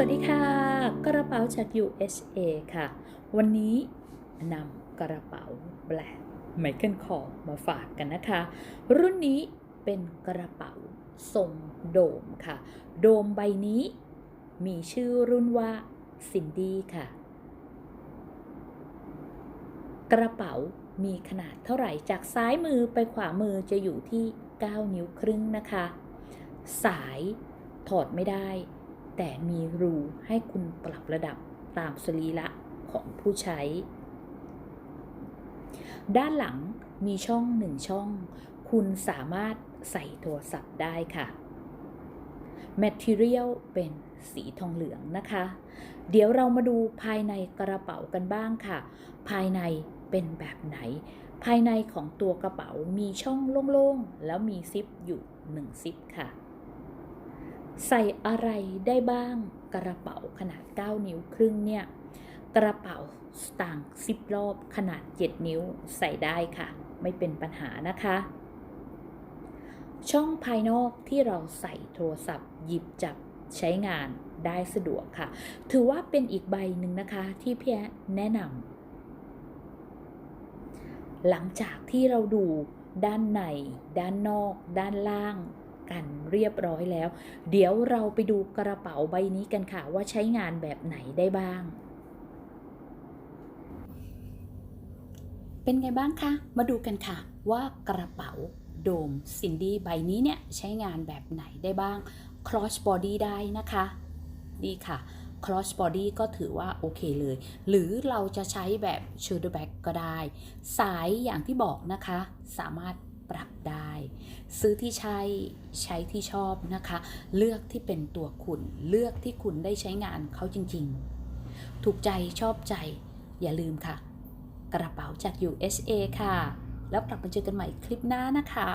สวัสดีค่ะ กระเป๋าจาก USA ค่ะ วันนี้นำกระเป๋าแบรนด์ไมเคิลคอมาฝากกันนะคะ รุ่นนี้เป็นกระเป๋าทรงโดมค่ะ โดมใบนี้มีชื่อรุ่นว่าซินดี้ค่ะ กระเป๋ามีขนาดเท่าไหร่จากซ้ายมือไปขวามือจะอยู่ที่ 9 นิ้วครึ่งนะคะ สายถอดไม่ได้ แต่มีรูให้คุณปรับระดับตามสรีระของผู้ใช้ ด้านหลังมีช่องหนึ่งช่อง คุณสามารถใส่โทรศัพท์ได้ค่ะ Material เป็นสีทองเหลืองนะคะ เดี๋ยวเรามาดูภายในกระเป๋ากันบ้างค่ะ ภายในเป็นแบบไหน ภายในของตัวกระเป๋ามีช่องโล่งๆ แล้วมีซิปอยู่หนึ่งซิปค่ะ ใส่อะไรได้บ้างกระเป๋าขนาด 9 นิ้วครึ่งเนี่ยกระเป๋าสตางค์ซิปรอบขนาด 7 นิ้วใส่ได้ค่ะ ไม่เป็นปัญหานะคะ ช่องภายนอกที่เราใส่โทรศัพท์ หยิบจับใช้งานได้สะดวกค่ะ ถือว่าเป็นอีกใบหนึ่งนะคะที่พี่แนะนำหลังจากที่เราดูด้านใน ด้านนอก ด้านล่าง กันเรียบร้อยแล้ว เดี๋ยวเราไปดูกระเป๋าใบนี้กันค่ะว่าใช้งานแบบไหนได้บ้าง เป็นไงบ้างคะ มาดูกันค่ะว่ากระเป๋าโดมซินดี้ใบนี้เนี่ยใช้งานแบบไหนได้บ้าง cross body ได้นะคะดีค่ะ cross body ก็ถือว่าโอเคเลย หรือเราจะใช้แบบ shoulder bag ก็ได้ สายอย่างที่บอกนะคะ สามารถปรับได้ ซื้อที่ใช้ใช้ที่ชอบนะคะ เลือกที่เป็นตัวคุณ เลือกที่คุณได้ใช้งานเขาจริงๆ ถูกใจชอบใจ อย่าลืมค่ะ กระเป๋าจาก USA ค่ะ แล้วกลับมาเจอกันใหม่คลิปหน้านะคะ